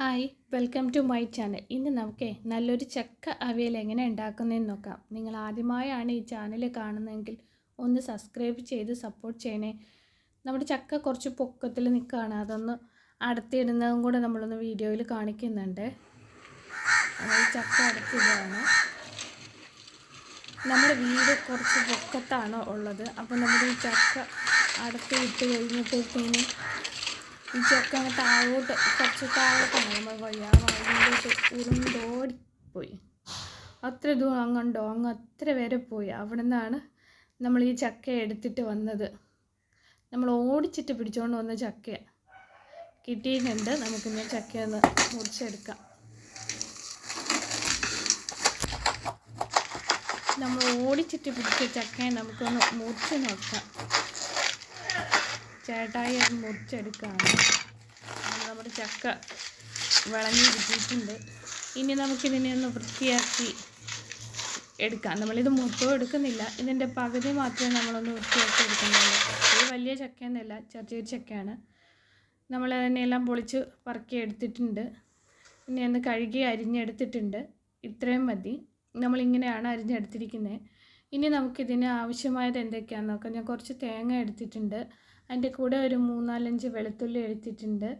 Hi welcome to my channel. ഇന്ന് നമുക്ക് നല്ലൊരു ചക്ക അവിയൽ എങ്ങനെ ഉണ്ടാക്കുന്നതെന്ന് നോക്കാം. നിങ്ങൾ ആദ്യമായാണ് ഈ ചാനൽ കാണുന്നതെങ്കിൽ ഒന്ന് സബ്സ്ക്രൈബ് ചെയ്ത് സപ്പോർട്ട് ചെയ്യണേ. നമ്മുടെ ചക്ക കുറച്ച് പൊക്കത്തിൽ നിൽക്കുകയാണ്. അതൊന്ന് അടുത്തിടുന്നതും കൂടെ നമ്മളൊന്ന് വീഡിയോയിൽ കാണിക്കുന്നുണ്ട്. ചക്ക അടുത്തിടുകയാണ് നമ്മുടെ വീട് കുറച്ച് പൊക്കത്താണ് ഉള്ളത്. അപ്പോൾ നമ്മുടെ ഈ ചക്ക അടുത്തിട്ട് കഴിഞ്ഞപ്പോഴത്തേനും ഈ ചക്ക അങ്ങ് താഴോട്ട് കുറച്ച് താഴോട്ടാണ് നമ്മൾ വഴിയിലോട്ട് ഉരുണ്ടോടിപ്പോയി. അത്ര ദൂരം അങ്ങുണ്ടോ? അങ്ങ് അത്ര വരെ പോയി. അവിടെ നിന്നാണ് നമ്മൾ ഈ ചക്ക എടുത്തിട്ട് വന്നത്. നമ്മൾ ഓടിച്ചിട്ട് പിടിച്ചുകൊണ്ട് വന്ന ചക്ക കിട്ടിയിട്ടുണ്ട്. നമുക്കിന്ന് ചക്കയൊന്ന് മുറിച്ചെടുക്കാം. നമ്മൾ ഓടിച്ചിട്ട് പിടിച്ച ചക്കയെ നമുക്കൊന്ന് മുറിച്ച് നോക്കാം. ചേട്ടായി അത് മുറിച്ചെടുക്കുകയാണ്. നമ്മുടെ ചക്ക വിളഞ്ഞ് കിട്ടിയിട്ടുണ്ട്. ഇനി നമുക്കിതിനെ ഒന്ന് വൃത്തിയാക്കി എടുക്കാം. നമ്മളിത് മൊത്തം എടുക്കുന്നില്ല. ഇതിന്റെ പകുതി മാത്രമേ നമ്മളൊന്ന് വൃത്തിയാക്കി എടുക്കുന്നുള്ളൂ. ഇത് വലിയ ചക്കയൊന്നുമല്ല ചെറിയ ചെറിയ ചക്കയാണ്. നമ്മൾ അതിനെല്ലാം പൊളിച്ച് പറക്കി എടുത്തിട്ടുണ്ട്. പിന്നെ ഒന്ന് കഴുകി അരിഞ്ഞെടുത്തിട്ടുണ്ട്. ഇത്രയും മതി. നമ്മളിങ്ങനെയാണ് അരിഞ്ഞെടുത്തിരിക്കുന്നത്. ഇനി നമുക്കിതിന് ആവശ്യമായത് എന്തൊക്കെയാണെന്ന് നോക്കാം. ഞാൻ കുറച്ച് തേങ്ങ എടുത്തിട്ടുണ്ട്. അതിന്റെ കൂടെ ഒരു മൂന്നാലഞ്ച് വെളുത്തുള്ളി എടുത്തിട്ടുണ്ട്.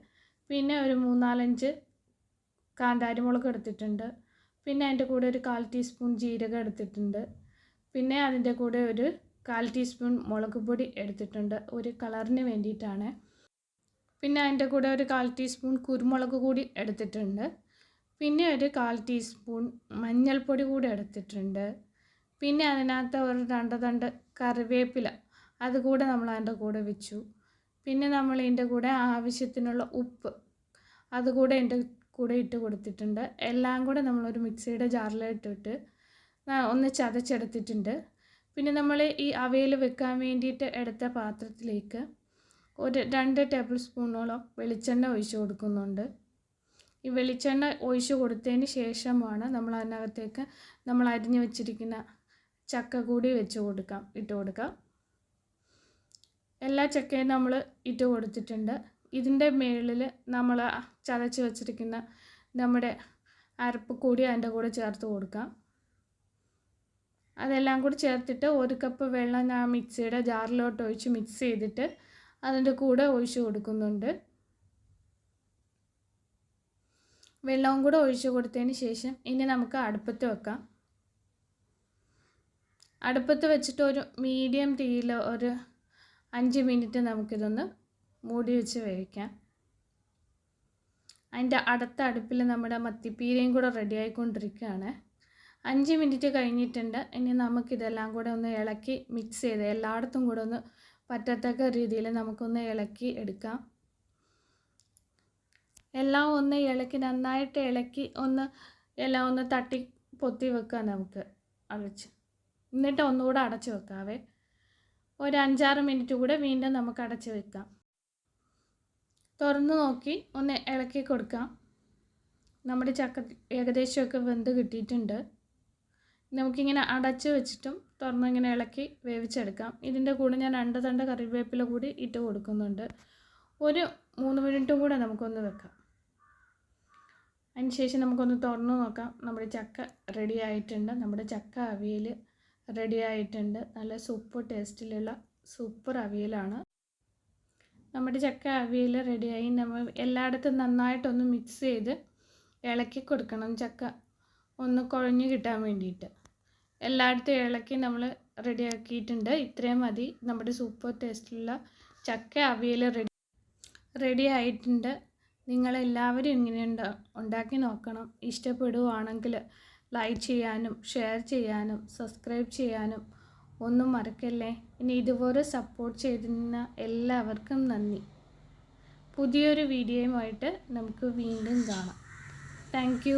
പിന്നെ ഒരു മൂന്നാലഞ്ച് കാന്താരിമുളക് എടുത്തിട്ടുണ്ട്. പിന്നെ അതിന്റെ കൂടെ ഒരു കാൽ ടീസ്പൂൺ ജീരകം എടുത്തിട്ടുണ്ട്. പിന്നെ അതിന്റെ കൂടെ ഒരു കാൽ ടീസ്പൂൺ മുളക് പൊടി എടുത്തിട്ടുണ്ട്. ഒരു കളറിന് വേണ്ടിയിട്ടാണ്. പിന്നെ അതിന്റെ കൂടെ ഒരു കാൽ ടീസ്പൂൺ കുരുമുളക് കൂടി എടുത്തിട്ടുണ്ട്. പിന്നെ ഒരു കാൽ ടീസ്പൂൺ മഞ്ഞൾപ്പൊടി കൂടി എടുത്തിട്ടുണ്ട്. പിന്നെ അതിനകത്ത് ഒരു രണ്ട് തണ്ട് കറിവേപ്പില. അതുകൂടെ നമ്മൾ അതിന്റെ കൂടെ വെച്ചു. പിന്നെ നമ്മൾ ഇതിന്റെ കൂടെ ആവശ്യത്തിനുള്ള ഉപ്പ്. അതുകൂടെ എന്റെ കൂടെ ഇട്ട് കൊടുത്തിട്ടുണ്ട്. എല്ലാം കൂടെ നമ്മളൊരു മിക്സിയുടെ ജാറിലിട്ടിട്ട് ഒന്ന് ചതച്ചെടുത്തിട്ടുണ്ട്. പിന്നെ നമ്മൾ ഈ അവയിൽ വെക്കാൻ വേണ്ടിയിട്ട് എടുത്ത പാത്രത്തിലേക്ക് ഒരു രണ്ട് ടേബിൾ സ്പൂണോളം വെളിച്ചെണ്ണ ഒഴിച്ചു കൊടുക്കുന്നുണ്ട്. ഈ വെളിച്ചെണ്ണ ഒഴിച്ചു കൊടുത്തതിന് ശേഷമാണ് നമ്മൾ അതിനകത്തേക്ക് നമ്മൾ അരിഞ്ഞു വെച്ചിരിക്കുന്ന ചക്ക കൂടി വെച്ച് കൊടുക്കാം ഇട്ട് കൊടുക്കാം. എല്ലാ ചക്കയും നമ്മൾ ഇട്ട് കൊടുത്തിട്ടുണ്ട്. ഇതിന്റെ മുകളിൽ നമ്മൾ ചതച്ച് വെച്ചിരിക്കുന്ന നമ്മുടെ അരപ്പ് കൂടി അതിന്റെ കൂടെ ചേർത്ത് കൊടുക്കാം. അതെല്ലാം കൂടി ചേർത്തിട്ട് ഒരു കപ്പ് വെള്ളം ഞാൻ മിക്സിയുടെ ജാറിലോട്ട് ഒഴിച്ച് മിക്സ് ചെയ്തിട്ട് അതിന്റെ കൂടെ ഒഴിച്ച് കൊടുക്കുന്നുണ്ട്. വെള്ളവും കൂടെ ഒഴിച്ച് കൊടുത്തതിന് ശേഷം ഇനി നമുക്ക് അടുപ്പത്ത് വെക്കാം. അടുപ്പത്ത് വെച്ചിട്ട് ഒരു മീഡിയം തീയിൽ ഒരു അഞ്ച് മിനിറ്റ് നമുക്കിതൊന്ന് മൂടി വെച്ച് വേവിക്കാം. അതിന്റെ അടുത്ത അടുപ്പിൽ നമ്മുടെ മത്തിപ്പീരയും കൂടെ റെഡി ആയിക്കൊണ്ടിരിക്കുകയാണ്. അഞ്ച് മിനിറ്റ് കഴിഞ്ഞിട്ടുണ്ട്. ഇനി നമുക്കിതെല്ലാം കൂടെ ഒന്ന് ഇളക്കി മിക്സ് ചെയ്ത് എല്ലായിടത്തും കൂടെ ഒന്ന് പറ്റത്തക്ക രീതിയിൽ നമുക്കൊന്ന് ഇളക്കി എടുക്കാം. എല്ലാം ഒന്ന് ഇളക്കി നന്നായിട്ട് ഇളക്കി ഒന്ന് എല്ലാം ഒന്ന് തട്ടി പൊത്തി വെക്കാം നമുക്ക്. അടച്ച്. എന്നിട്ട് ഒന്നുകൂടെ അടച്ചു വെക്കാവേ. ഒരു അഞ്ചാറ് മിനിറ്റ് കൂടെ വീണ്ടും നമുക്ക് അടച്ച് വെക്കാം. തുറന്ന് നോക്കി ഒന്ന് ഇളക്കി കൊടുക്കാം. നമ്മുടെ ചക്ക ഏകദേശമൊക്കെ വെന്ത് കിട്ടിയിട്ടുണ്ട്. നമുക്കിങ്ങനെ അടച്ച് വെച്ചിട്ടും തുറന്നിങ്ങനെ ഇളക്കി വേവിച്ചെടുക്കാം. ഇതിന്റെ കൂടെ ഞാൻ രണ്ട് തണ്ട് കറിവേപ്പില കൂടി ഇട്ട് കൊടുക്കുന്നുണ്ട്. ഒരു മൂന്ന് മിനിറ്റും കൂടെ നമുക്കൊന്ന് വെക്കാം. അതിന് ശേഷം നമുക്കൊന്ന് തുറന്ന് നോക്കാം. നമ്മുടെ ചക്ക റെഡി ആയിട്ടുണ്ട്. നമ്മുടെ ചക്ക അവിയൽ റെഡി ആയിട്ടുണ്ട് നല്ല സൂപ്പർ ടേസ്റ്റിലുള്ള സൂപ്പർ അവിയലാണ്. നമ്മുടെ ചക്ക അവിയൽ റെഡിയായി. നമ്മൾ എല്ലായിടത്തും നന്നായിട്ടൊന്ന് മിക്സ് ചെയ്ത് ഇളക്കി കൊടുക്കണം ചക്ക. ഒന്ന് കുഴഞ്ഞു കിട്ടാൻ വേണ്ടിയിട്ട്. എല്ലായിടത്തും ഇളക്കി നമ്മൾ റെഡിയാക്കിയിട്ടുണ്ട്. ഇത്രയും മതി. നമ്മുടെ സൂപ്പർ ടേസ്റ്റിലുള്ള ചക്ക അവിയൽ റെഡി റെഡി ആയിട്ടുണ്ട് നിങ്ങളെല്ലാവരും ഇങ്ങനെ ഉണ്ടാക്കി നോക്കണം. ഇഷ്ടപ്പെടുവാണെങ്കിൽ ലൈക്ക് ചെയ്യാനും ഷെയർ ചെയ്യാനും സബ്സ്ക്രൈബ് ചെയ്യാനും ഒന്നും മറക്കല്ലേ? ഇനി ഇതുപോലെ സപ്പോർട്ട് ചെയ്തിരുന്ന എല്ലാവർക്കും നന്ദി. പുതിയൊരു വീഡിയോയുമായിട്ട് നമുക്ക് വീണ്ടും കാണാം. താങ്ക്